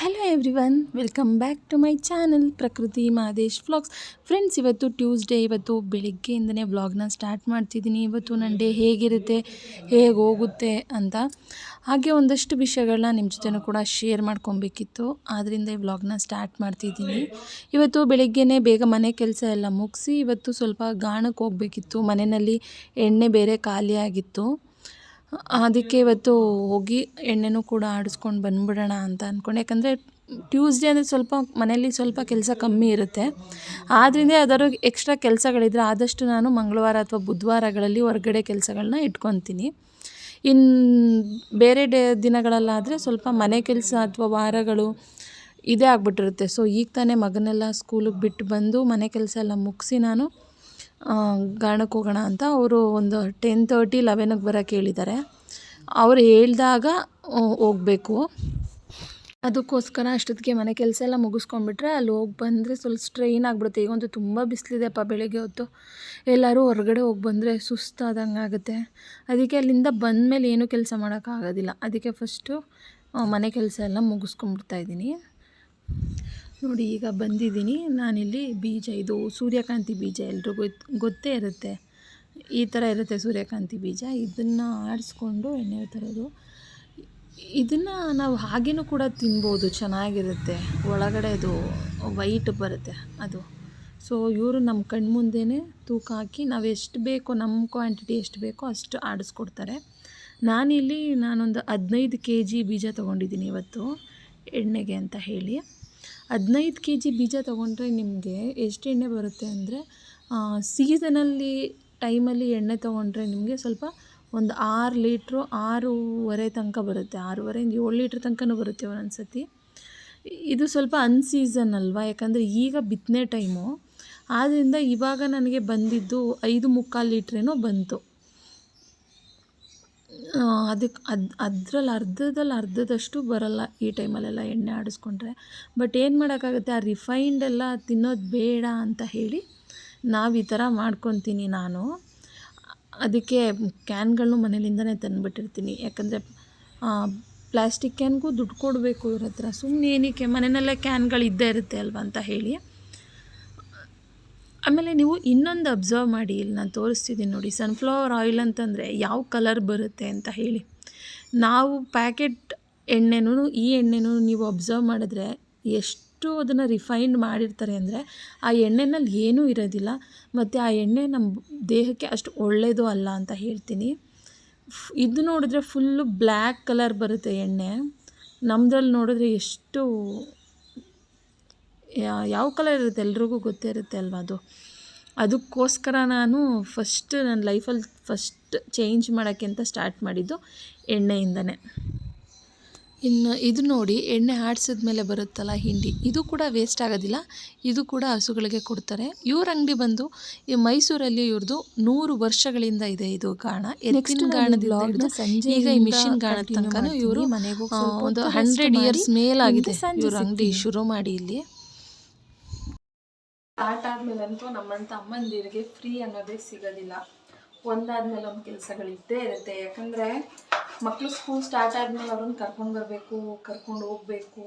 Hello everyone welcome back to my channel Prakruti Madesh vlogs friends ಇವತ್ತು Tuesday ಇವತ್ತು ಬೆಳಿಗ್ಗೆಯಿಂದನೇ ವ್ಲಾಗ್ನ ಸ್ಟಾರ್ಟ್ ಮಾಡ್ತಿದ್ದೀನಿ. ಇವತ್ತು ನನ್ನ ಡೇ ಹೇಗಿರುತ್ತೆ, ಹೇಗೆ ಹೋಗುತ್ತೆ ಅಂತ ಹಾಗೆ ಒಂದಷ್ಟು ವಿಷಯಗಳನ್ನ ನಿಮ್ಮ ಜೊತೆನೂ ಕೂಡ ಶೇರ್ ಮಾಡ್ಕೊಬೇಕಿತ್ತು. ಆದ್ದರಿಂದ ಈ ವ್ಲಾಗ್ನ ಸ್ಟಾರ್ಟ್ ಮಾಡ್ತಿದ್ದೀನಿ. ಇವತ್ತು ಬೆಳಿಗ್ಗೆನೇ ಬೇಗ ಮನೆ ಕೆಲಸ ಎಲ್ಲ ಮುಗಿಸಿ, ಇವತ್ತು ಸ್ವಲ್ಪ ಗಾಣಕ್ಕೆ ಹೋಗಬೇಕಿತ್ತು. ಮನೆಯಲ್ಲಿ ಎಣ್ಣೆ ಬೇರೆ ಖಾಲಿ ಆಗಿತ್ತು ಅದಕ್ಕೆ ಇವತ್ತು ಹೋಗಿ ಎಣ್ಣೆನೂ ಕೂಡ ಆಡಿಸ್ಕೊಂಡು ಬಂದ್ಬಿಡೋಣ ಅಂತ ಅಂದ್ಕೊಂಡೆ ಯಾಕಂದರೆ ಟ್ಯೂಸ್ಡೇ ಅಂದರೆ ಸ್ವಲ್ಪ ಮನೇಲಿ ಸ್ವಲ್ಪ ಕೆಲಸ ಕಮ್ಮಿ ಇರುತ್ತೆ. ಆದ್ದರಿಂದ ಯಾವ್ದಾದ್ರು ಎಕ್ಸ್ಟ್ರಾ ಕೆಲಸಗಳಿದ್ರೆ ಆದಷ್ಟು ನಾನು ಮಂಗಳವಾರ ಅಥವಾ ಬುಧವಾರಗಳಲ್ಲಿ ಹೊರ್ಗಡೆ ಕೆಲಸಗಳನ್ನ ಇಟ್ಕೊತೀನಿ. ಇನ್ನು ಬೇರೆ ಡೇ ದಿನಗಳಲ್ಲಾದರೆ ಸ್ವಲ್ಪ ಮನೆ ಕೆಲಸ ಅಥವಾ ವಾರಗಳು ಇದೇ ಆಗ್ಬಿಟ್ಟಿರುತ್ತೆ. ಸೊ ಈಗ ತಾನೇ ಮಗನೆಲ್ಲ ಸ್ಕೂಲಿಗೆ ಬಿಟ್ಟು ಬಂದು ಮನೆ ಕೆಲಸ ಎಲ್ಲ ಮುಗಿಸಿ ನಾನು ಗಾಣಕ್ಕೆ ಹೋಗೋಣ ಅಂತ ಅವರು ಒಂದು ಟೆನ್ ತರ್ಟಿ ಲೆವೆನಿಗೆ ಬರೋಕ್ಕೆ ಹೇಳಿದ್ದಾರೆ. ಅವ್ರು ಹೇಳಿದಾಗ ಹೋಗಬೇಕು. ಅದಕ್ಕೋಸ್ಕರ ಅಷ್ಟೊತ್ತಿಗೆ ಮನೆ ಕೆಲಸ ಎಲ್ಲ ಮುಗಿಸ್ಕೊಂಡ್ಬಿಟ್ರೆ ಅಲ್ಲಿ ಹೋಗಿ ಬಂದರೆ ಸ್ವಲ್ಪ ಸ್ಟ್ರೈನ್ ಆಗಿಬಿಡುತ್ತೆ. ಈಗಂತೂ ತುಂಬ ಬಿಸಿಲಿದೆಪ್ಪ ಬೆಳಗ್ಗೆ ಹೊತ್ತು. ಎಲ್ಲರೂ ಹೊರಗಡೆ ಹೋಗಿ ಬಂದರೆ ಸುಸ್ತಾದಂಗೆ ಆಗುತ್ತೆ. ಅದಕ್ಕೆ ಅಲ್ಲಿಂದ ಬಂದಮೇಲೆ ಏನೂ ಕೆಲಸ ಮಾಡೋಕ್ಕಾಗೋದಿಲ್ಲ ಅದಕ್ಕೆ ಫಸ್ಟು ಮನೆ ಕೆಲಸ ಎಲ್ಲ ಮುಗಿಸ್ಕೊಂಡ್ಬಿಡ್ತಾ ಇದ್ದೀನಿ. ನೋಡಿ, ಈಗ ಬಂದಿದ್ದೀನಿ. ನಾನಿಲ್ಲಿ ಬೀಜ, ಇದು ಸೂರ್ಯಕಾಂತಿ ಬೀಜ ಎಲ್ರಿಗೂ ಗೊತ್ತೇ ಇರುತ್ತೆ. ಈ ಥರ ಇರುತ್ತೆ ಸೂರ್ಯಕಾಂತಿ ಬೀಜ. ಇದನ್ನು ಆಡಿಸ್ಕೊಂಡು ಎಣ್ಣೆ ತರೋದು. ಇದನ್ನು ನಾವು ಹಾಗೇನೂ ಕೂಡ ತಿನ್ಬೋದು. ಚೆನ್ನಾಗಿರುತ್ತೆ. ಒಳಗಡೆ ಅದು ವೈಟ್ ಬರುತ್ತೆ ಅದು. ಸೊ, ಇವರು ನಮ್ಮ ಕಣ್ಮುಂದೇ ತೂಕ ಹಾಕಿ ನಾವು ಎಷ್ಟು ಬೇಕೋ, ನಮ್ಮ ಕ್ವಾಂಟಿಟಿ ಎಷ್ಟು ಬೇಕೋ ಅಷ್ಟು ಆಡಿಸ್ಕೊಡ್ತಾರೆ ನಾನಿಲ್ಲಿ ನಾನೊಂದು ಹದಿನೈದು ಕೆ ಜಿ ಬೀಜ ತೊಗೊಂಡಿದ್ದೀನಿ ಇವತ್ತು, ಎಣ್ಣೆಗೆ ಅಂತ ಹೇಳಿ. ಹದಿನೈದು ಕೆ ಜಿ ಬೀಜ ತೊಗೊಂಡ್ರೆ ನಿಮಗೆ ಎಷ್ಟು ಎಣ್ಣೆ ಬರುತ್ತೆ ಅಂದರೆ ಸೀಸನಲ್ಲಿ ಟೈಮಲ್ಲಿ ಎಣ್ಣೆ ತೊಗೊಂಡ್ರೆ ನಿಮಗೆ ಸ್ವಲ್ಪ ಒಂದು ಆರು ಲೀಟ್ರು, ಆರೂವರೆ ತನಕ ಬರುತ್ತೆ. ಆರೂವರೆಯಿಂದ ಏಳು ಲೀಟ್ರ್ ತನಕನೂ ಬರುತ್ತೆ ಒಂದೊಂದು ಸತಿ ಇದು ಸ್ವಲ್ಪ ಅನ್ಸೀಸನ್ ಅಲ್ವಾ? ಯಾಕಂದರೆ ಈಗ ಬಿತ್ತನೆ ಟೈಮು ಆದ್ದರಿಂದ ಇವಾಗ ನನಗೆ ಬಂದಿದ್ದು ಐದು ಮುಕ್ಕಾಲು ಲೀಟ್ರೇನೋ ಬಂತು. ಅದಕ್ಕೆ ಅದು, ಅದ್ರಲ್ಲಿ ಅರ್ಧದಲ್ಲಿ ಅರ್ಧದಷ್ಟು ಬರೋಲ್ಲ ಈ ಟೈಮಲ್ಲೆಲ್ಲ ಎಣ್ಣೆ ಆಡಿಸ್ಕೊಂಡ್ರೆ. ಬಟ್ ಏನು ಮಾಡೋಕ್ಕಾಗುತ್ತೆ? ಆ ರಿಫೈನ್ಡ್ ಎಲ್ಲ ತಿನ್ನೋದು ಬೇಡ ಅಂತ ಹೇಳಿ ನಾವು ಈ ಥರ ಮಾಡ್ಕೊತೀನಿ ನಾನು. ಅದಕ್ಕೆ ಕ್ಯಾನ್ಗಳನ್ನು ಮನೆಯಿಂದನೇ ತಂದುಬಿಟ್ಟಿರ್ತೀನಿ. ಯಾಕಂದರೆ ಪ್ಲಾಸ್ಟಿಕ್ ಕ್ಯಾನ್ಗೂ ದುಡ್ಡು ಕೊಡಬೇಕು ಇವ್ರ ಹತ್ರ. ಸುಮ್ಮನೆ ಏನಕ್ಕೆ ಮನೆಯಲ್ಲೇ ಕ್ಯಾನ್ಗಳು ಇದ್ದೇ ಇರುತ್ತೆ ಅಲ್ವಾ ಅಂತ ಹೇಳಿ. ಆಮೇಲೆ ನೀವು ಇನ್ನೊಂದು ಅಬ್ಸರ್ವ್ ಮಾಡಿ, ಇಲ್ಲಿ ನಾನು ತೋರಿಸ್ತಿದ್ದೀನಿ ನೋಡಿ ಸನ್ಫ್ಲವರ್ ಆಯಿಲ್ ಅಂತಂದರೆ ಯಾವ ಕಲರ್ ಬರುತ್ತೆ ಅಂತ ಹೇಳಿ. ನಾವು ಪ್ಯಾಕೆಟ್ ಎಣ್ಣೆನೂ, ಈ ಎಣ್ಣೆನೂ ನೀವು ಅಬ್ಸರ್ವ್ ಮಾಡಿದ್ರೆ ಎಷ್ಟು ಅದನ್ನು ರಿಫೈನ್ಡ್ ಮಾಡಿರ್ತಾರೆ ಅಂದರೆ ಆ ಎಣ್ಣೆನಲ್ಲಿ ಏನೂ ಇರೋದಿಲ್ಲ. ಮತ್ತು ಆ ಎಣ್ಣೆ ನಮ್ಮ ದೇಹಕ್ಕೆ ಅಷ್ಟು ಒಳ್ಳೆಯದು ಅಲ್ಲ ಅಂತ ಹೇಳ್ತೀನಿ. ಇದು ನೋಡಿದ್ರೆ ಫುಲ್ಲು ಬ್ಲ್ಯಾಕ್ ಕಲರ್ ಬರುತ್ತೆ ಎಣ್ಣೆ. ನಮ್ಮದ್ರಲ್ಲಿ ನೋಡಿದ್ರೆ ಎಷ್ಟು ಯಾವ ಕಲರ್ ಇರುತ್ತೆ ಎಲ್ರಿಗೂ ಗೊತ್ತೇ ಇರುತ್ತೆ ಅಲ್ವಾ ಅದು? ಅದಕ್ಕೋಸ್ಕರ ನಾನು ಫಸ್ಟ್ ನನ್ನ ಲೈಫಲ್ಲಿ ಫಸ್ಟ್ ಚೇಂಜ್ ಮಾಡೋಕ್ಕೆ ಅಂತ ಸ್ಟಾರ್ಟ್ ಮಾಡಿದ್ದು ಎಣ್ಣೆಯಿಂದನೇ. ಇನ್ನು ಇದು ನೋಡಿ ಎಣ್ಣೆ ಆಡಿಸಿದ್ಮೇಲೆ ಬರುತ್ತಲ್ಲ ಹಿಂಡಿ ಇದು ಕೂಡ ವೇಸ್ಟ್ ಆಗೋದಿಲ್ಲ ಇದು ಕೂಡ ಹಸುಗಳಿಗೆ ಕೊಡ್ತಾರೆ. ಇವ್ರ ಅಂಗಡಿ ಬಂದು ಈ ಮೈಸೂರಲ್ಲಿ ಇವ್ರದ್ದು ನೂರು ವರ್ಷಗಳಿಂದ ಇದೆ ಇದು ಗಾಣ. ನೆಕ್ಸ್ಟ್ ಗಾಣದಿಂದ ಸಂಜೆ ಈಗ ಈ ಮಿಷಿನ್ ಗಾಣ ತನಕ ಇವರು ಒಂದು ಹಂಡ್ರೆಡ್ ಇಯರ್ಸ್ ಮೇಲಾಗಿದೆ ಇವ್ರ ಅಂಗಡಿ ಶುರು ಮಾಡಿ ಇಲ್ಲಿ. ಸ್ಟಾರ್ಟ್ ಆದ್ಮೇಲಂತೂ ನಮ್ಮಂತ ಅಮ್ಮಂದಿರಿಗೆ ಫ್ರೀ ಅನ್ನೋದೇ ಸಿಗೋದಿಲ್ಲ. ಒಂದಾದ್ಮೇಲೆ ಒಂದು ಕೆಲಸಗಳು ಇದ್ದೇ ಇರುತ್ತೆ. ಯಾಕಂದರೆ ಮಕ್ಕಳು ಸ್ಕೂಲ್ ಸ್ಟಾರ್ಟ್ ಆದಮೇಲೆ ಅವ್ರನ್ನ ಕರ್ಕೊಂಡು ಬರಬೇಕು, ಕರ್ಕೊಂಡು ಹೋಗಬೇಕು.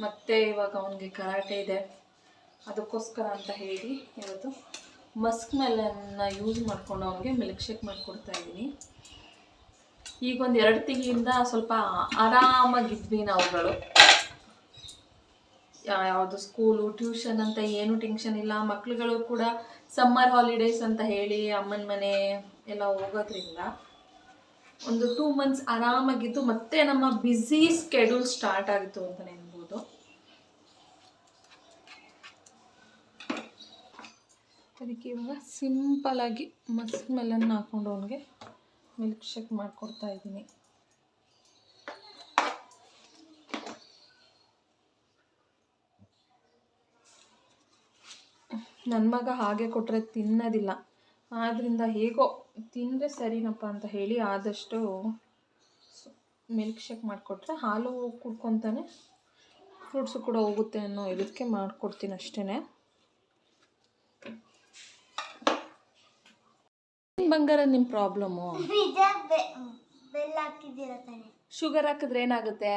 ಮತ್ತು ಇವಾಗ ಅವನಿಗೆ ಕರಾಟೆ ಇದೆ. ಅದಕ್ಕೋಸ್ಕರ ಅಂತ ಹೇಳಿ ಇವತ್ತು ಮಸ್ಕ್ ಮೆಲನ್ನ ಯೂಸ್ ಮಾಡ್ಕೊಂಡು ಅವನಿಗೆ ಮಿಲ್ಕ್ ಶೇಕ್ ಮಾಡಿಕೊಡ್ತಾ ಇದ್ದೀನಿ. ಈಗ ಒಂದು ಎರಡು ತಿಂಗಳಿಂದ ಸ್ವಲ್ಪ ಆರಾಮಾಗಿದ್ವಿ ನಾವುಗಳು. ಯಾವುದು ಸ್ಕೂಲು ಟ್ಯೂಷನ್ ಅಂತ ಏನು ಟೆನ್ಷನ್ ಇಲ್ಲ. ಮಕ್ಳುಗಳು ಕೂಡ ಸಮ್ಮರ್ ಹಾಲಿಡೇಸ್ ಅಂತ ಹೇಳಿ ಅಮ್ಮನ ಮನೆ ಎಲ್ಲ ಹೋಗೋದ್ರಿಂದ ಒಂದು ಟೂ ಮಂತ್ಸ್ ಆರಾಮಾಗಿದ್ದು ಮತ್ತೆ ನಮ್ಮ ಬ್ಯುಸಿ ಸ್ಕೆಡ್ಯೂಲ್ ಸ್ಟಾರ್ಟ್ ಆಗಿತ್ತು ಅಂತ ನೆನ್ಬೋದು ಅದಕ್ಕೆ ಇವಾಗ ಆಗಿ ಮಸ್ಕ್ ಮೆಲನ್ನ ಹಾಕೊಂಡು ಅವನಿಗೆ ಮಿಲ್ಕ್ ಶೇಕ್ ಮಾಡಿಕೊಡ್ತಾ ಇದ್ದೀನಿ. ನನ್ನ ಮಗ ಹಾಗೆ ಕೊಟ್ಟರೆ ತಿನ್ನೋದಿಲ್ಲ. ಆದ್ದರಿಂದ ಹೇಗೋ ತಿಂದರೆ ಸರಿನಪ್ಪ ಅಂತ ಹೇಳಿ ಆದಷ್ಟು ಮಿಲ್ಕ್ ಶೇಕ್ ಮಾಡಿಕೊಟ್ರೆ ಹಾಲು ಕುಡ್ಕೊತಾನೆ ಫ್ರೂಟ್ಸು ಕೂಡ ಹೋಗುತ್ತೆ ಅನ್ನೋ ಇದಕ್ಕೆ ಮಾಡಿಕೊಡ್ತೀನಿ ಅಷ್ಟೇ ಬಂಗಾರ ನಿಮ್ಮ ಪ್ರಾಬ್ಲಮ್ಮು ಶುಗರ್ ಹಾಕಿದ್ರೆ ಏನಾಗುತ್ತೆ?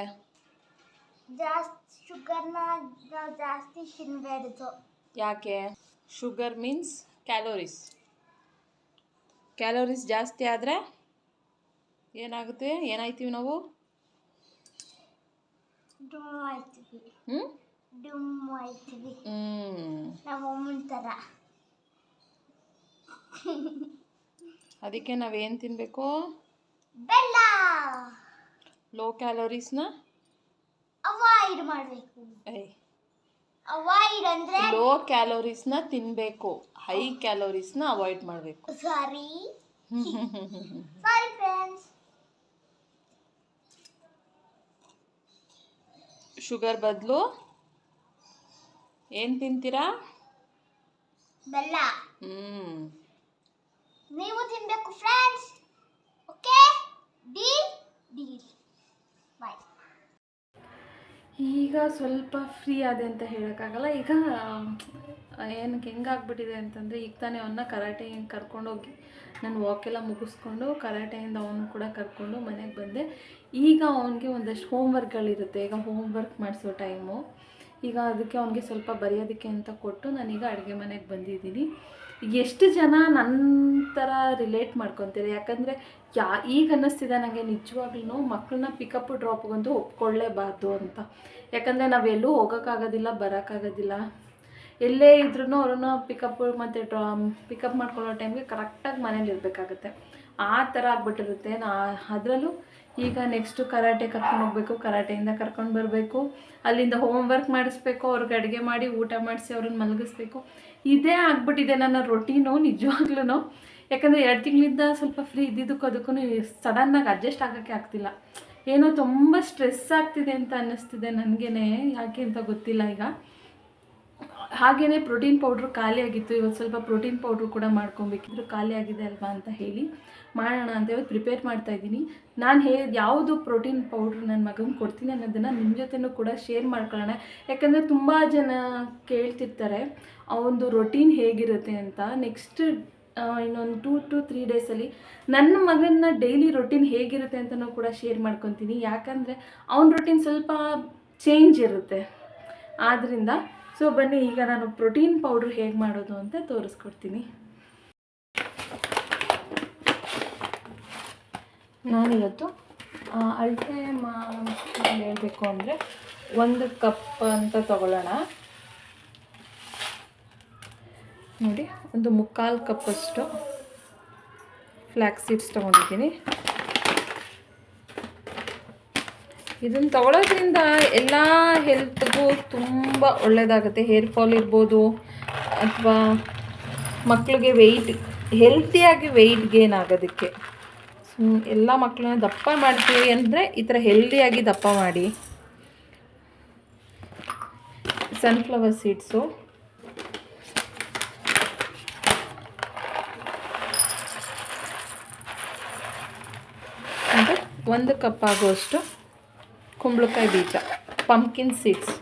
ಜಾಸ್ತಿ ಶುಗರ್ನ ಜಾಸ್ತಿ ತಿನ್ನಬಾರ್ದು ಯಾಕೆ? ಶುಗರ್ ಮೀನ್ಸ್ ಕ್ಯಾಲೋರೀಸ್ ಕ್ಯಾಲೋರೀಸ್ ಜಾಸ್ತಿ ಆದರೆ ಏನಾಗುತ್ತೆ? ಏನಾಯ್ತೀವಿ ನಾವು? ಹ್ಞೂ ಅದಕ್ಕೆ ನಾವೇನು ತಿನ್ನಬೇಕು ಬೆಲ್ಲ. ಲೋ ಕ್ಯಾಲೋರೀಸ್ನ ಅವಾಯ್ಡ್ ಮಾಡಬೇಕು. ಐ ಅವಾಯ್ಡ್ ಅಂದ್ರೆ ಲೋ ಕ್ಯಾಲೋರೀಸ್ನ ತಿನ್ನಬೇಕು ಹೈ ಕ್ಯಾಲೋರೀಸ್ನ ಅವಾಯ್ಡ್ ಮಾಡಬೇಕು. ಸಾರಿ ಸಾರಿ ಫ್ರೆಂಡ್ಸ್ ಶುಗರ್ ಬದಲು ಏನು ತಿಂತೀರಾ? ಬೆಲ್ಲ. ಹ್ಞೂ ನೀವು ತಿನ್ನಬೇಕು friends okay deal deal bye ಈಗ ಸ್ವಲ್ಪ ಫ್ರೀ ಆದೆ ಅಂತ ಹೇಳೋಕ್ಕಾಗಲ್ಲ. ಈಗ ಏನಕ್ಕೆ ಹೆಂಗಾಗ್ಬಿಟ್ಟಿದೆ ಅಂತಂದರೆ, ಈಗ ತಾನೇ ಅವನ್ನ ಕರಾಟೆ ಕರ್ಕೊಂಡೋಗಿ ನಾನು ವಾಕೆಲ್ಲ ಮುಗಿಸ್ಕೊಂಡು ಕರಾಟೆಯಿಂದ ಅವನು ಕೂಡ ಕರ್ಕೊಂಡು ಮನೆಗೆ ಬಂದೆ. ಈಗ ಅವನಿಗೆ ಒಂದಷ್ಟು ಹೋಮ್ವರ್ಕ್ಗಳಿರುತ್ತೆ ಈಗ ಹೋಮ್ವರ್ಕ್ ಮಾಡಿಸೋ ಟೈಮು ಈಗ ಅದಕ್ಕೆ ಅವನಿಗೆ ಸ್ವಲ್ಪ ಬರೆಯೋದಕ್ಕೆ ಅಂತ ಕೊಟ್ಟು ನಾನೀಗ ಅಡುಗೆ ಮನೆಗೆ ಬಂದಿದ್ದೀನಿ. ಎಷ್ಟು ಜನ ನನ್ನ ಥರ ರಿಲೇಟ್ ಮಾಡ್ಕೊತೀರಿ? ಯಾಕಂದರೆ ಯಾ, ಈಗ ಅನ್ನಿಸ್ತಿದೆ ನನಗೆ ನಿಜವಾಗ್ಲೂ ಮಕ್ಕಳನ್ನ ಪಿಕಪ್ ಡ್ರಾಪ್ಗಂತೂ ಒಪ್ಕೊಳ್ಳೇಬಾರ್ದು ಅಂತ. ಯಾಕಂದರೆ ನಾವೆಲ್ಲೂ ಹೋಗೋಕ್ಕಾಗೋದಿಲ್ಲ, ಬರೋಕ್ಕಾಗೋದಿಲ್ಲ. ಎಲ್ಲೇ ಇದ್ರೂ ಅವ್ರನ್ನ ಪಿಕಪ್ ಮತ್ತು ಡ್ರಾ ಪಿಕಪ್ ಮಾಡ್ಕೊಳ್ಳೋ ಟೈಮ್ಗೆ ಕರೆಕ್ಟಾಗಿ ಮನೇಲಿ ಇರಬೇಕಾಗತ್ತೆ. ಆ ಥರ ಆಗ್ಬಿಟ್ಟಿರುತ್ತೆ. ನಾ, ಅದರಲ್ಲೂ ಈಗ ನೆಕ್ಸ್ಟು ಕರಾಟೆ ಕರ್ಕೊಂಡು ಹೋಗಬೇಕು. ಕರಾಟೆಯಿಂದ ಕರ್ಕೊಂಡು ಬರಬೇಕು. ಅಲ್ಲಿಂದ ಹೋಮ್ವರ್ಕ್ ಮಾಡಿಸ್ಬೇಕು. ಅವ್ರಿಗೆ ಅಡುಗೆ ಮಾಡಿ ಊಟ ಮಾಡಿಸಿ ಅವ್ರನ್ನ ಮಲಗಿಸ್ಬೇಕು. ಇದೇ ಆಗ್ಬಿಟ್ಟಿದೆ ನನ್ನ ರೊಟೀನು ನಿಜವಾಗ್ಲೂ ಯಾಕಂದರೆ ಎರಡು ತಿಂಗಳಿಂದ ಸ್ವಲ್ಪ ಫ್ರೀ ಇದ್ದಿದ್ದಕ್ಕೂ ಅದಕ್ಕೂ ಸಡನ್ನಾಗಿ ಅಡ್ಜಸ್ಟ್ ಆಗೋಕ್ಕೆ ಆಗ್ತಿಲ್ಲ. ಏನೋ ತುಂಬ ಸ್ಟ್ರೆಸ್ ಆಗ್ತಿದೆ ಅಂತ ಅನ್ನಿಸ್ತಿದೆ ನನಗೇ ಯಾಕೆ ಅಂತ ಗೊತ್ತಿಲ್ಲ ಈಗ. ಹಾಗೆಯೇ ಪ್ರೋಟೀನ್ ಪೌಡ್ರು ಖಾಲಿ ಆಗಿತ್ತು. ಇವತ್ತು ಸ್ವಲ್ಪ ಪ್ರೋಟೀನ್ ಪೌಡ್ರು ಕೂಡ ಮಾಡ್ಕೊಬೇಕಿದ್ರು ಖಾಲಿ ಆಗಿದೆ ಅಲ್ವಾ ಅಂತ ಹೇಳಿ ಮಾಡೋಣ ಅಂತ ಇವತ್ತು ಪ್ರಿಪೇರ್ ಮಾಡ್ತಾ ಇದ್ದೀನಿ. ನಾನು ಹೇ ಯಾವುದು ಪ್ರೋಟೀನ್ ಪೌಡ್ರ್ ನನ್ನ ಮಗನಿಗೆ ಕೊಡ್ತೀನಿ ಅನ್ನೋದನ್ನು ನಿಮ್ಮ ಜೊತೆನೂ ಕೂಡ ಶೇರ್ ಮಾಡ್ಕೊಳ್ಳೋಣ. ಯಾಕಂದರೆ ತುಂಬ ಜನ ಕೇಳ್ತಿರ್ತಾರೆ ಅವನದು ರೊಟೀನ್ ಹೇಗಿರುತ್ತೆ ಅಂತ? ನೆಕ್ಸ್ಟ್ ಇನ್ನೊಂದು ಟೂ ಟು ತ್ರೀ ಡೇಸಲ್ಲಿ ನನ್ನ ಮಗನ ಡೈಲಿ ರೊಟೀನ್ ಹೇಗಿರುತ್ತೆ ಅಂತಲೂ ಕೂಡ ಶೇರ್ ಮಾಡ್ಕೊತೀನಿ. ಯಾಕಂದರೆ ಅವನ ರೊಟೀನ್ ಸ್ವಲ್ಪ ಚೇಂಜ್ ಇರುತ್ತೆ. ಆದ್ದರಿಂದ ಸೊ ಬನ್ನಿ, ಈಗ ನಾನು ಪ್ರೋಟೀನ್ ಪೌಡ್ರ್ ಹೇಗೆ ಮಾಡೋದು ಅಂತ ತೋರಿಸ್ಕೊಡ್ತೀನಿ. ನಾನಿವತ್ತು ಅಳತೆ ಮಾ ಹೇಳಬೇಕು ಅಂದರೆ ಒಂದು ಕಪ್ ಅಂತ ತಗೊಳ್ಳೋಣ. ನೋಡಿ, ಒಂದು ಮುಕ್ಕಾಲು ಕಪ್ಪಷ್ಟು ಫ್ಲ್ಯಾಕ್ಸ್ ಸೀಡ್ಸ್ ತೊಗೊಂಡಿದ್ದೀನಿ. ಇದನ್ನು ತಗೊಳ್ಳೋದ್ರಿಂದ ಎಲ್ಲ ಹೆಲ್ತ್ಗೂ ತುಂಬ ಒಳ್ಳೆಯದಾಗುತ್ತೆ ಹೇರ್ ಫಾಲ್ ಇರ್ಬೋದು ಅಥವಾ ಮಕ್ಕಳಿಗೆ ವೆಯ್ಟ್ ಹೆಲ್ತಿಯಾಗಿ ವೆಯ್ಟ್ ಗೇನ್ ಆಗೋದಕ್ಕೆ. ಎಲ್ಲ ಮಕ್ಕಳನ್ನ ದಪ್ಪ ಮಾಡ್ತೀವಿ ಅಂದರೆ ಈ ಥರ ಹೆಲ್ದಿಯಾಗಿ ದಪ್ಪ ಮಾಡಿ. ಸನ್ಫ್ಲವರ್ ಸೀಡ್ಸು ಒಂದು ಕಪ್ ಆಗುವಷ್ಟು ಕುಂಬಳಕಾಯಿ ಬೀಜ ಪಂಪ್ಕಿನ್ ಸೀಡ್ಸ್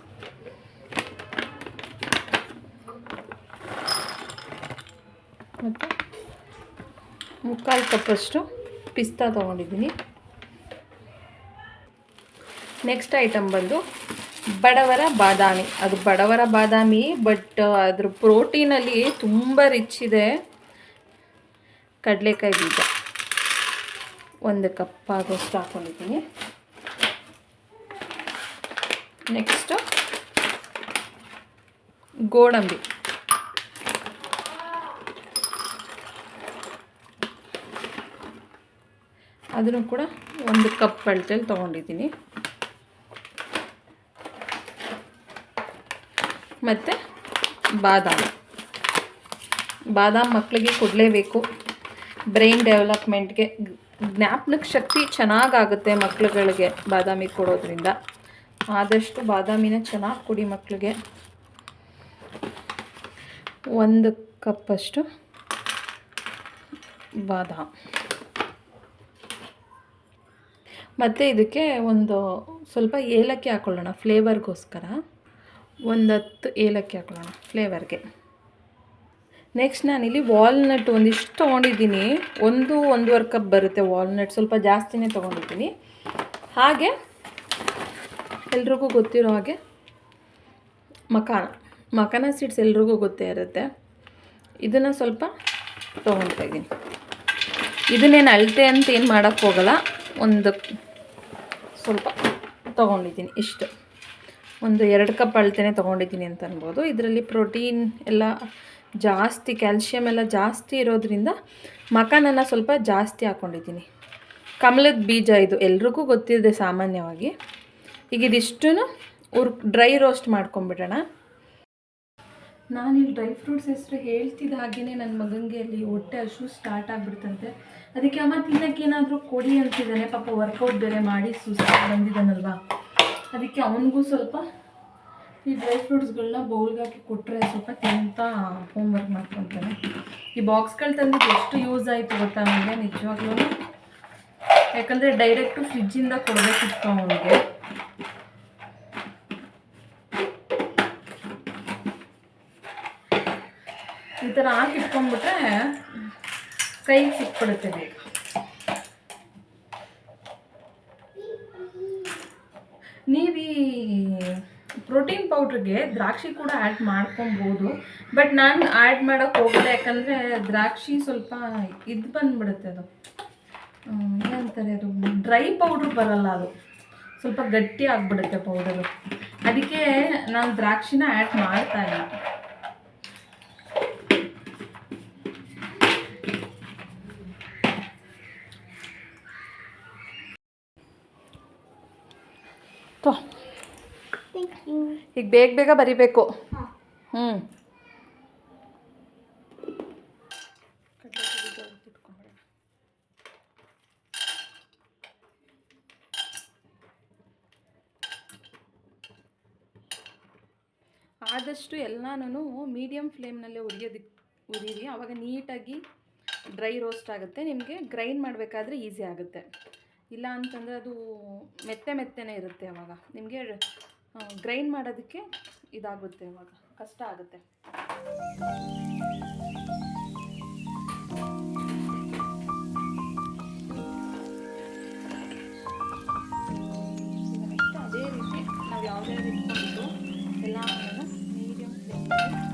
ಮತ್ತು ಮುಕ್ಕಾಲು ಕಪ್ಪಷ್ಟು ಪಿಸ್ತಾ ತೊಗೊಂಡಿದ್ದೀನಿ. ನೆಕ್ಸ್ಟ್ ಐಟಮ್ ಬಂದು ಬಡವರ ಬಾದಾಮಿ. ಅದು ಬಡವರ ಬಾದಾಮಿ ಬಟ್ ಅದ್ರ ಪ್ರೋಟೀನಲ್ಲಿ ತುಂಬ ರಿಚ್ ಇದೆ. ಕಡಲೆಕಾಯಿ ಬೀಜ. ಒಂದು ಕಪ್ ಆಗೋಷ್ಟು ಹಾಕ್ಕೊಂಡಿದ್ದೀನಿ ನೆಕ್ಸ್ಟು ಗೋಡಂಬಿ ಅದನ್ನು ಕೂಡ ಒಂದು ಕಪ್ ಅಳತೆಯಲ್ಲಿ ತೊಗೊಂಡಿದ್ದೀನಿ. ಮತ್ತು ಬಾದಾಮಿ. ಬಾದಾಮ್ ಮಕ್ಕಳಿಗೆ ಕೊಡಲೇಬೇಕು. ಬ್ರೈನ್ ಡೆವಲಪ್ಮೆಂಟ್ಗೆ ಜ್ಞಾಪನಕ್ಕೆ ಶಕ್ತಿ ಚೆನ್ನಾಗಾಗುತ್ತೆ ಮಕ್ಕಳುಗಳಿಗೆ ಬಾದಾಮಿ ಕೊಡೋದ್ರಿಂದ. ಆದಷ್ಟು ಬಾದಾಮಿನ ಚೆನ್ನಾಗಿ ಕುಡಿ ಮಕ್ಕಳಿಗೆ ಒಂದು ಕಪ್ಪಷ್ಟು ಬಾದಾಮ್. ಮತ್ತು ಇದಕ್ಕೆ ಒಂದು ಸ್ವಲ್ಪ ಏಲಕ್ಕಿ ಹಾಕ್ಕೊಳ್ಳೋಣ ಫ್ಲೇವರ್ಗೋಸ್ಕರ. ಒಂದು ಹತ್ತು ಏಲಕ್ಕಿ ಹಾಕೊಳ್ಳೋಣ, ಫ್ಲೇವರ್ಗೆ. ನೆಕ್ಸ್ಟ್ ನಾನಿಲ್ಲಿ ವಾಲ್ನಟ್ ಒಂದಿಷ್ಟು ತೊಗೊಂಡಿದ್ದೀನಿ. ಒಂದು, ಒಂದೂವರೆ ಕಪ್ ಬರುತ್ತೆ ವಾಲ್ನಟ್, ಸ್ವಲ್ಪ ಜಾಸ್ತಿನೇ ತೊಗೊಂಡಿದ್ದೀನಿ. ಹಾಗೆ ಎಲ್ರಿಗೂ ಗೊತ್ತಿರೋ ಹಾಗೆ ಮಕಾನ ಮಕಾನ ಸೀಡ್ಸ್ ಎಲ್ರಿಗೂ ಗೊತ್ತೇ ಇರುತ್ತೆ. ಇದನ್ನು ಸ್ವಲ್ಪ ತೊಗೊಳ್ತಾ ಇದನ್ನೇನು ಅಳತೆ ಅಂತ ಏನು ಮಾಡೋಕ್ಕೆ ಹೋಗಲ್ಲ, ಒಂದು ಸ್ವಲ್ಪ ತೊಗೊಂಡಿದ್ದೀನಿ ಇಷ್ಟು. ಒಂದು ಎರಡು ಕಪ್ ಅಳತೆನೇ ತೊಗೊಂಡಿದ್ದೀನಿ ಅಂತ ಅನ್ಬೋದು. ಇದರಲ್ಲಿ ಪ್ರೋಟೀನ್ ಎಲ್ಲ ಜಾಸ್ತಿ ಕ್ಯಾಲ್ಶಿಯಮ್ ಎಲ್ಲ ಜಾಸ್ತಿ ಇರೋದ್ರಿಂದ ಮಕಾನನ್ನ ಸ್ವಲ್ಪ ಜಾಸ್ತಿ ಹಾಕ್ಕೊಂಡಿದ್ದೀನಿ ಕಮಲದ ಬೀಜ ಇದು ಎಲ್ರಿಗೂ ಗೊತ್ತಿದೆ ಸಾಮಾನ್ಯವಾಗಿ. ಈಗ ಇದಿಷ್ಟು ಉರ್ ಡ್ರೈ ರೋಸ್ಟ್ ಮಾಡ್ಕೊಂಬಿಡೋಣ. ನಾನಿಲ್ಲಿ ಡ್ರೈ ಫ್ರೂಟ್ಸ್ ಹೆಸರು ಹೇಳ್ತಿದ್ದ ಹಾಗೆಯೇ ನನ್ನ ಮಗನಿಗೆ ಅಲ್ಲಿ ಹೊಟ್ಟೆ ಹಸು ಸ್ಟಾರ್ಟ್ ಆಗಿಬಿಡ್ತಂತೆ. ಅದಕ್ಕೆ ಅಮ್ಮ ತಿನ್ನೋಕ್ಕೇನಾದರೂ ಕೊಡಿ ಅಂತಿದ್ದಾನೆ. ಪಾಪ ವರ್ಕೌಟ್ ಬೇರೆ ಮಾಡಿ ಸುಸ್ತಾಗಿ ಬಂದಿದ್ದಾನಲ್ವಾ. ಅದಕ್ಕೆ ಅವನಿಗೂ ಸ್ವಲ್ಪ ಈ ಡ್ರೈ ಫ್ರೂಟ್ಸ್ಗಳನ್ನ ಬೌಲ್ಗೆ ಹಾಕಿ ಕೊಟ್ಟರೆ ಸ್ವಲ್ಪ ತಿಂತ ಹೋಮ್ವರ್ಕ್ ಮಾಡ್ಕೊತಾನೆ. ಈ ಬಾಕ್ಸ್ಗಳು ತಂದಿದ್ದು ಎಷ್ಟು ಯೂಸ್ ಆಯಿತು ಗೊತ್ತಾ ನನಗೆ ನಿಜವಾಗ್ಲೂ ಯಾಕಂದರೆ ಡೈರೆಕ್ಟು ಫ್ರಿಜ್ಜಿಂದ ಕೊಡಬೇಕಿತ್ತು ಅವನಿಗೆ. ಈ ಥರ ಹಾಕಿ ಇಟ್ಕೊಂಡ್ಬಿಟ್ರೆ ಕೈಗೆ ಸಿಕ್ಬಿಡುತ್ತೆ ಬೇಗ. ನೀವು ಪ್ರೋಟೀನ್ ಪೌಡ್ರಿಗೆ ದ್ರಾಕ್ಷಿ ಕೂಡ ಆ್ಯಡ್ ಮಾಡ್ಕೊಬೋದು. ಬಟ್ ನಾನು ಆ್ಯಡ್ ಮಾಡೋಕ್ಕೆ ಹೋಗಲ್ಲ ಯಾಕಂದರೆ ದ್ರಾಕ್ಷಿ ಸ್ವಲ್ಪ ಇದು ಬಂದ್ಬಿಡುತ್ತೆ ಅದು. ಏನಂತಾರೆ ಅದು? ಡ್ರೈ ಪೌಡ್ರ್ ಬರಲ್ಲ ಅದು. ಸ್ವಲ್ಪ ಗಟ್ಟಿ ಆಗಿಬಿಡುತ್ತೆ ಪೌಡರು. ಅದಕ್ಕೆ ನಾನು ದ್ರಾಕ್ಷಿನ ಆ್ಯಡ್ ಮಾಡ್ತಾ ಇಲ್ಲ. ಈಗ ಬೇಗ ಬೇಗ ಬರಿಬೇಕು. ಹ್ಞೂ ಆದಷ್ಟು ಎಲ್ಲನೂ ಮೀಡಿಯಮ್ ಫ್ಲೇಮ್ನಲ್ಲೇ ಉರಿಯೋದಕ್ಕೆ ಉರಿಯಿರಿ ಆವಾಗ ನೀಟಾಗಿ ಡ್ರೈ ರೋಸ್ಟ್ ಆಗುತ್ತೆ. ನಿಮಗೆ ಗ್ರೈಂಡ್ ಮಾಡಬೇಕಾದ್ರೆ ಈಸಿ ಆಗುತ್ತೆ. ಇಲ್ಲ ಅಂತಂದರೆ ಅದು ಮೆತ್ತೆ ಮೆತ್ತನೆ ಇರುತ್ತೆ ಆವಾಗ ನಿಮಗೆ ಗ್ರೈಂಡ್ ಮಾಡೋದಕ್ಕೆ ಇದಾಗುತ್ತೆ ಇವಾಗ. ಕಷ್ಟ ಆಗುತ್ತೆ. ಅದೇ ರೀತಿ ನಾವು ಯಾವುದೇ ರೀತಿ ಎಲ್ಲ ಮೀಡಿಯಮ್ ಫ್ಲೇಮಲ್ಲಿ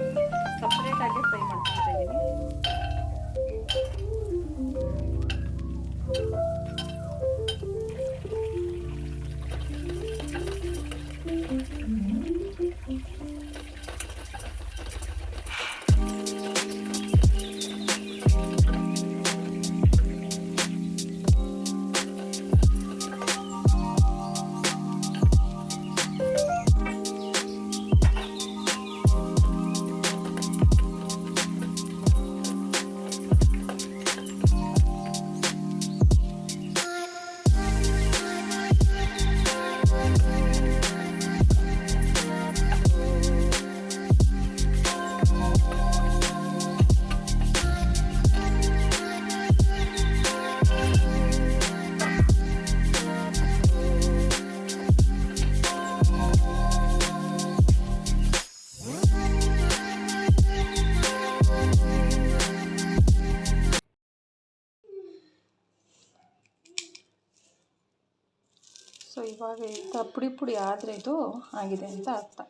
ಸೊ, ಇವಾಗ ಥರ ಪುಡಿ ಪುಡಿ ಆದರೆ ಇದು ಆಗಿದೆ ಅಂತ ಅರ್ಥ.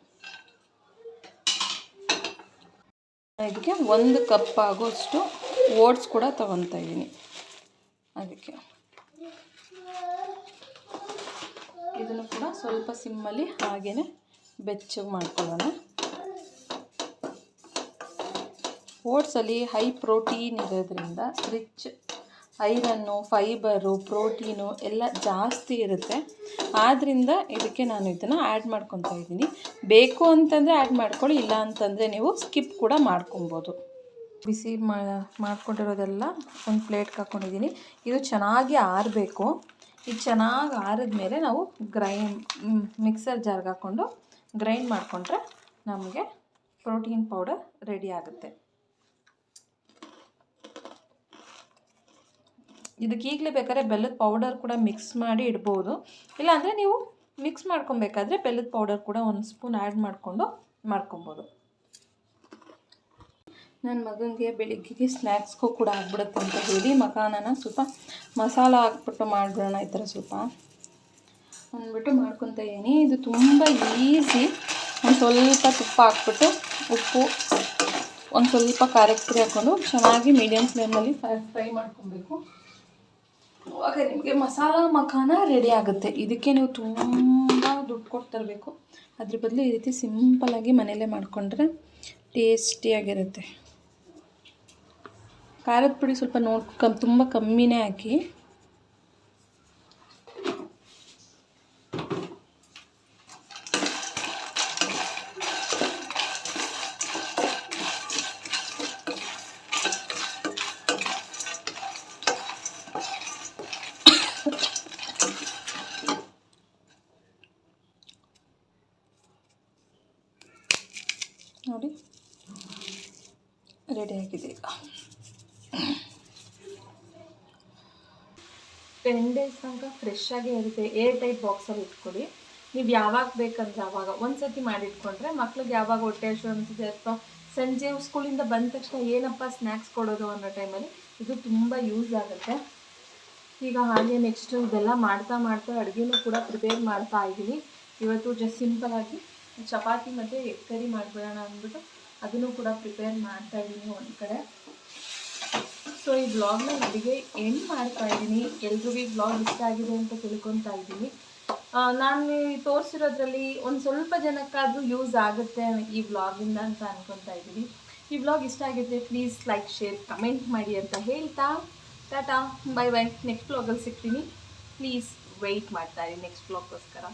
ಇದಕ್ಕೆ ಒಂದು ಕಪ್ ಆಗೋಷ್ಟು ಓಟ್ಸ್ ಕೂಡ ತೊಗೊತಾ ಇದ್ದೀನಿ. ಅದಕ್ಕೆ. ಇದನ್ನು ಕೂಡ ಸ್ವಲ್ಪ ಸಿಮ್ಮಲ್ಲಿ ಹಾಗೇ ಬೆಚ್ಚಗೆ ಮಾಡ್ಕೊಳ್ಳೋಣ. ಓಟ್ಸಲ್ಲಿ ಹೈ ಪ್ರೋಟೀನ್ ಇರೋದ್ರಿಂದ ರಿಚ್ ಐರನ್ನು, ಫೈಬರು, ಪ್ರೋಟೀನು ಎಲ್ಲ ಜಾಸ್ತಿ ಇರುತ್ತೆ. ಆದ್ದರಿಂದ ಇದಕ್ಕೆ ನಾನು ಇದನ್ನು ಆ್ಯಡ್ ಮಾಡ್ಕೊತಾ ಇದ್ದೀನಿ. ಬೇಕು ಅಂತಂದರೆ ಆ್ಯಡ್ ಮಾಡ್ಕೊಳ್ಳಿ, ಇಲ್ಲ ಅಂತಂದರೆ ನೀವು ಸ್ಕಿಪ್ ಕೂಡ ಮಾಡ್ಕೊಬೋದು. ಬಿಸಿ ಮಾಡ್ಕೊಂಡಿರೋದೆಲ್ಲ ಒಂದು ಪ್ಲೇಟ್ಗೆ ಹಾಕ್ಕೊಂಡಿದ್ದೀನಿ ಇದು ಚೆನ್ನಾಗಿ ಆರಬೇಕು. ಇದು ಚೆನ್ನಾಗಿ ಆರಿದ ಮೇಲೆ ನಾವು ಗ್ರೈಂಡ್ ಮಿಕ್ಸರ್ ಜಾರ್ಗೆ ಹಾಕ್ಕೊಂಡು ಗ್ರೈಂಡ್ ಮಾಡಿಕೊಂಡ್ರೆ ನಮಗೆ ಪ್ರೋಟೀನ್ ಪೌಡರ್ ರೆಡಿ ಆಗುತ್ತೆ. ಇದಕ್ಕೆ ಈಗಲೇ ಬೇಕಾದ್ರೆ ಬೆಲ್ಲದ ಪೌಡರ್ ಕೂಡ ಮಿಕ್ಸ್ ಮಾಡಿ ಇಡ್ಬೋದು. ಇಲ್ಲಾಂದರೆ ನೀವು ಮಿಕ್ಸ್ ಮಾಡ್ಕೊಬೇಕಾದ್ರೆ ಬೆಲ್ಲದ ಪೌಡರ್ ಕೂಡ ಒಂದು ಸ್ಪೂನ್ ಆ್ಯಡ್ ಮಾಡಿಕೊಂಡು ಮಾಡ್ಕೊಬೋದು. ನನ್ನ ಮಗನಿಗೆ ಬೆಳಿಗ್ಗೆಗೆ ಸ್ನ್ಯಾಕ್ಸ್ಗೂ ಕೂಡ ಆಗ್ಬಿಡುತ್ತೆ ಅಂತ ಹೇಳಿ ಮಕಾನನ ಸ್ವಲ್ಪ ಮಸಾಲ ಹಾಕ್ಬಿಟ್ಟು ಮಾಡಿಬಿಡೋಣ ಈ ಥರ ಸ್ವಲ್ಪ ಅಂದ್ಬಿಟ್ಟು ಮಾಡ್ಕೊತ ಇದ್ದೀನಿ. ಇದು ತುಂಬ ಈಸಿ ಒಂದು ಸ್ವಲ್ಪ ತುಪ್ಪ ಹಾಕ್ಬಿಟ್ಟು ಉಪ್ಪು, ಒಂದು ಸ್ವಲ್ಪ ಖಾರದ ಪುಡಿ ಹಾಕ್ಕೊಂಡು ಚೆನ್ನಾಗಿ ಮೀಡಿಯಮ್ ಫ್ಲೇಮಲ್ಲಿ ಫ್ರೈ ಫ್ರೈ ಮಾಡ್ಕೊಬೇಕು. ಅವಾಗ ನಿಮಗೆ ಮಸಾಲ ಮಖಾನ ರೆಡಿ ಆಗುತ್ತೆ. ಇದಕ್ಕೆ ನೀವು ತುಂಬ ದುಡ್ಡು ಕೊಟ್ಟು ತರಬೇಕು. ಅದ್ರ ಬದಲು ಈ ರೀತಿ ಸಿಂಪಲ್ಲಾಗಿ ಮನೆಯಲ್ಲೇ ಮಾಡಿಕೊಂಡ್ರೆ ಟೇಸ್ಟಿಯಾಗಿರುತ್ತೆ. ಖಾರದ ಪುಡಿ ಸ್ವಲ್ಪ ನೋಡ್ಕೊ ತುಂಬ ಕಮ್ಮಿನೇ ಹಾಕಿ ನೋಡಿ. ರೆಡಿಯಾಗಿದೆ ಟೆನ್ ಡೇಸ್ ತನಕ ಫ್ರೆಶ್ ಆಗಿ ಇರುತ್ತೆ. ಏರ್ ಟೈಟ್ ಬಾಕ್ಸಲ್ಲಿ ಇಟ್ಕೊಳ್ಳಿ. ನೀವು ಯಾವಾಗ ಬೇಕಂದ್ರೆ ಆವಾಗ ಒಂದು ಸತಿ ಮಾಡಿಟ್ಕೊಂಡ್ರೆ ಮಕ್ಳಿಗೆ ಯಾವಾಗ ಹೊಟ್ಟೆ ಹಸು ಅನಿಸುತ್ತೆ ಅಥವಾ ಸಂಜೆ ಸ್ಕೂಲಿಂದ ಬಂದ ತಕ್ಷಣ ಏನಪ್ಪ ಸ್ನ್ಯಾಕ್ಸ್ ಕೊಡೋದು ಅನ್ನೋ ಟೈಮಲ್ಲಿ ಇದು ತುಂಬ ಯೂಸ್ ಆಗುತ್ತೆ. ಈಗ ಹಾಗೆ ನೆಕ್ಸ್ಟ್ ಇದೆಲ್ಲ ಮಾಡ್ತಾ ಮಾಡ್ತಾ ಅಡುಗೆನೂ ಕೂಡ ಪ್ರಿಪೇರ್ ಮಾಡ್ತಾ ಇದ್ದೀನಿ. ಇವತ್ತು ಜಸ್ಟ್ ಸಿಂಪಲಾಗಿ ಚಪಾತಿ ಮತ್ತು ಎಗ್ ಕರಿ ಮಾಡಿಬಿಡೋಣ ಅಂದ್ಬಿಟ್ಟು ಅದನ್ನು ಕೂಡ ಪ್ರಿಪೇರ್ ಮಾಡ್ತಾ ಇದ್ದೀನಿ ಒಂದು ಕಡೆ. ಸೊ ಈ ಬ್ಲಾಗ್ನ ಅಡುಗೆ ಎಂಡ್ ಮಾಡ್ತಾ ಇದ್ದೀನಿ. ಎಲ್ರಿಗೂ ಈ ಬ್ಲಾಗ್ ಇಷ್ಟ ಆಗಿದೆ ಅಂತ ತಿಳ್ಕೊತಾ ಇದ್ದೀನಿ. ನಾನು ತೋರಿಸಿರೋದ್ರಲ್ಲಿ ಒಂದು ಸ್ವಲ್ಪ ಜನಕ್ಕಾದರೂ ಯೂಸ್ ಆಗುತ್ತೆ ಈ ಬ್ಲಾಗಿಂದ ಅಂತ ಅನ್ಕೊತಾ ಇದ್ದೀನಿ. ಈ ಬ್ಲಾಗ್ ಇಷ್ಟ ಆಗಿದ್ರೆ ಪ್ಲೀಸ್ ಲೈಕ್ ಶೇರ್ ಕಮೆಂಟ್ ಮಾಡಿ ಅಂತ ಹೇಳ್ತಾ. ಟಾಟಾ ಬೈ ಬೈ ನೆಕ್ಸ್ಟ್ ಬ್ಲಾಗಲ್ಲಿ ಸಿಗ್ತೀನಿ. ಪ್ಲೀಸ್ ವೆಯ್ಟ್ ಮಾಡ್ತಾ ನೆಕ್ಸ್ಟ್ ಬ್ಲಾಗ್ಗೋಸ್ಕರ